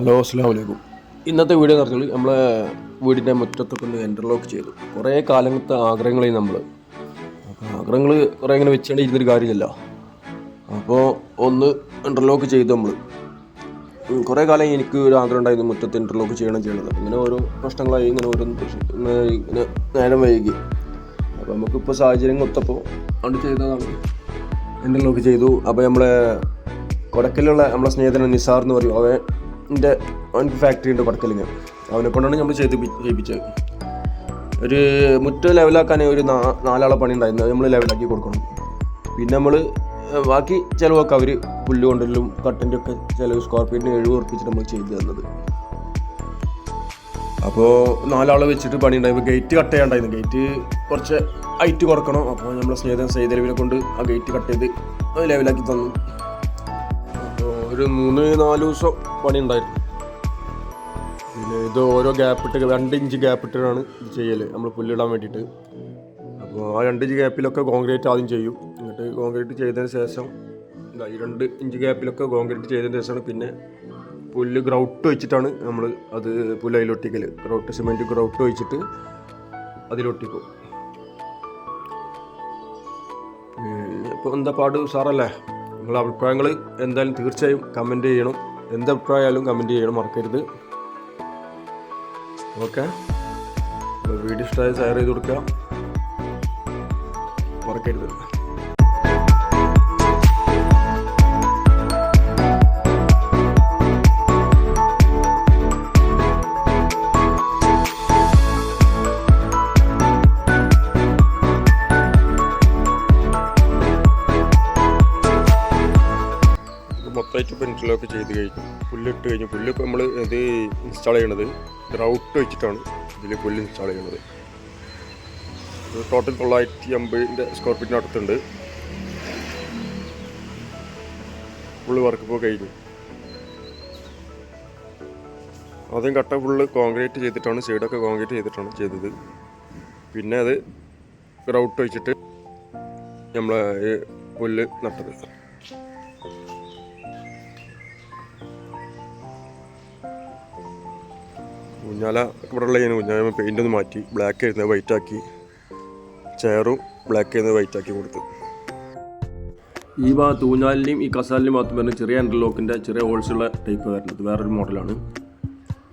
Hello അസ്സാം വലൈക്കും ഇന്നത്തെ വീഡിയോ എന്ന് പറഞ്ഞാൽ നമ്മളെ വീടിന്റെ മുറ്റത്തൊക്കെ ഒന്ന് എന്റർലോക്ക് ചെയ്തു. കുറേ കാലങ്ങളത്തെ ആഗ്രഹങ്ങളായി നമ്മൾ അപ്പോൾ ആഗ്രഹങ്ങൾ കുറേ ഇങ്ങനെ വെച്ചുകൊണ്ട് ഇരുന്നൊരു കാര്യമില്ല അപ്പോൾ ഒന്ന് ഇന്റർലോക്ക് ചെയ്തു നമ്മൾ കുറേ കാലം എനിക്ക് ഒരു ആഗ്രഹം ഉണ്ടായിരുന്നു മുറ്റത്ത് ഇന്റർലോക്ക് ചെയ്യണം ചെയ്യണത് ഇങ്ങനെ ഓരോ പ്രശ്നങ്ങളായി ഇങ്ങനെ ഓരോ ഇങ്ങനെ നേരം വൈകി. അപ്പോൾ നമുക്കിപ്പോൾ സാഹചര്യം ഒത്തപ്പോൾ അത് ചെയ്തതാണ്. ഇന്റർലോക്ക് ചെയ്തു. അപ്പോൾ നമ്മളെ കൊടക്കലുള്ള നമ്മളെ സ്നേഹിതൻ നിസാർ എന്ന് പറയും. അവന്റെ അവനക്ക് ഫാക്ടറി ഉണ്ട് കൊടക്കലിന് അവനെ കൊണ്ടാണ് നമ്മൾ ചെയ്ത് ചെയ്യിപ്പിച്ചത്. ഒരു മുറ്റം ലെവലാക്കാൻ ഒരു നാലാളെ പണി ഉണ്ടായിരുന്നു നമ്മൾ ലെവലാക്കി കൊടുക്കണം. പിന്നെ നമ്മൾ ബാക്കി ചിലവൊക്കെ അവർ പുല്ല് കൊണ്ടല്ലും കട്ടന്റെ ഒക്കെ ചിലവ് സ്കോർപ്പിയന് എഴുപത് ഉറപ്പിച്ചിട്ട് നമ്മൾ ചെയ്തു തന്നത്. അപ്പോൾ നാലാളെ വെച്ചിട്ട് പണി ഉണ്ടായി ഗേറ്റ് കട്ട് ചെയ്യാണ്ടായിരുന്നു. ഗേറ്റ് കുറച്ച് ഹൈറ്റ് കുറക്കണം. അപ്പോൾ നമ്മൾ സ്നേഹിതൻ സൈതലവിനെ കൊണ്ട് ആ ഗേറ്റ് കട്ട് ചെയ്ത് ലെവലാക്കി തന്നു. ഒരു മൂന്ന് നാല് ദിവസം പണി ഉണ്ടായിരുന്നു പിന്നെ ഇത് ഓരോ ഗ്യാപ്പ് ഇട്ട് രണ്ട് ഇഞ്ച് ഗ്യാപ്പ് ഇട്ടിട്ടാണ് ഇത് ചെയ്യൽ നമ്മൾ പുല്ലിടാൻ വേണ്ടിയിട്ട്. അപ്പോൾ ആ രണ്ട് ഇഞ്ച് ഗ്യാപ്പിലൊക്കെ കോൺക്രീറ്റ് ആദ്യം ചെയ്യും. എന്നിട്ട് കോൺക്രീറ്റ് ചെയ്തതിന് ശേഷം ഈ രണ്ട് ഇഞ്ച് ഗ്യാപ്പിലൊക്കെ കോൺക്രീറ്റ് ചെയ്തതിന് ശേഷമാണ് പിന്നെ പുല്ല് ഗ്രൗട്ട് വെച്ചിട്ടാണ് നമ്മൾ അത് പുല്ല് അതിലൊട്ടിക്കൽ ഗ്രൗട്ട് സിമെന്റ് ഗ്രൗട്ട് വെച്ചിട്ട് അതിലൊട്ടിക്കും. ഇപ്പോൾ എന്താ പാട് സാറല്ലേ? നിങ്ങളുടെ അഭിപ്രായങ്ങൾ എന്തായാലും തീർച്ചയായും കമന്റ് ചെയ്യണം. എന്ത് അഭിപ്രായമായാലും കമന്റ് ചെയ്യണം മറക്കരുത്. ഓക്കെ വീഡിയോ ഇഷ്ടമായി ഷെയർ ചെയ്ത് കൊടുക്കുക. മറക്കരുത്. മൊത്തമായിട്ട് ഇപ്പോൾ ചെയ്ത് കഴിഞ്ഞു. പുല്ലിട്ട് കഴിഞ്ഞു. പുല്ല് ഇപ്പോൾ നമ്മൾ ഇത് ഇൻസ്റ്റാൾ ചെയ്യണത് ഗ്രൗട്ട് വെച്ചിട്ടാണ് ഇതിൽ പുല്ല് ഇൻസ്റ്റാൾ ചെയ്യണത്. ടോട്ടൽ തൊള്ളായിരത്തി അമ്പതിന്റെ സ്ക്വയർ ഫീറ്റിനടുത്തുണ്ട് ഫുള്ള് വർക്ക് ഇപ്പോൾ കഴിഞ്ഞു. ആദ്യം കട്ട ഫുള്ള് കോൺക്രീറ്റ് ചെയ്തിട്ടാണ് സൈഡൊക്കെ കോൺക്രീറ്റ് ചെയ്തിട്ടാണ് ചെയ്തത്. പിന്നെ അത് ഗ്രൗട്ട് വെച്ചിട്ട് നമ്മളെ പുല്ല് നട്ടത്. ഊഞ്ഞാല ഇവിടെ ഉള്ള ഞാൻ ഊഞ്ഞാല പെയിന്റ് ഒന്ന് മാറ്റി ബ്ലാക്ക് ആയിരുന്നത് വൈറ്റ് ആക്കി. ചെയറും ബ്ലാക്ക് ആയിരുന്നത് വൈറ്റ് ആക്കി കൊടുത്തു. ഈ ഭാഗത്ത് ഊഞ്ഞാലിന്റെയും ഈ കസാലിന്റെയും ഭാഗത്ത് വരുന്ന ചെറിയ അൻഡർലോക്കിന്റെ ചെറിയ ഹോൾസ് ഉള്ള ടൈപ്പ് വരുന്നത്. വേറൊരു മോഡലാണ്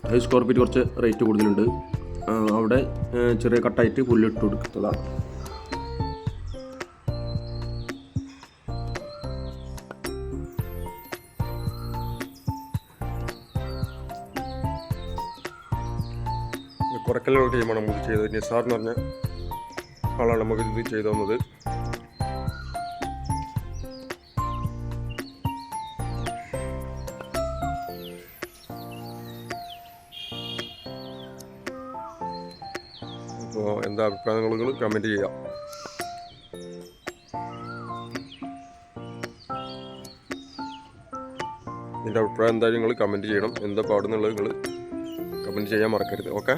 അത് സ്ക്വയർ ഫീറ്റ് കുറച്ച് റേറ്റ് കൂടുതലുണ്ട്. അവിടെ ചെറിയ കട്ടായിട്ട് പുല്ലിട്ട് കൊടുക്കുന്നതാണ്. കുറക്കലുള്ള ടീമാണ് നമുക്ക് ചെയ്തത്. നിസാർ എന്ന് പറഞ്ഞ ആളാണ് നമുക്ക് ഇത് ചെയ്തു തന്നത്. അപ്പോൾ എന്താ അഭിപ്രായങ്ങൾ കമന്റ് ചെയ്യാം. നിന്റെ അഭിപ്രായം എന്തായാലും നിങ്ങൾ കമന്റ് ചെയ്യണം. എന്താ പാടുന്നുള്ളത് നിങ്ങൾ കമന്റ് ചെയ്യാൻ മറക്കരുത്. ഓക്കെ?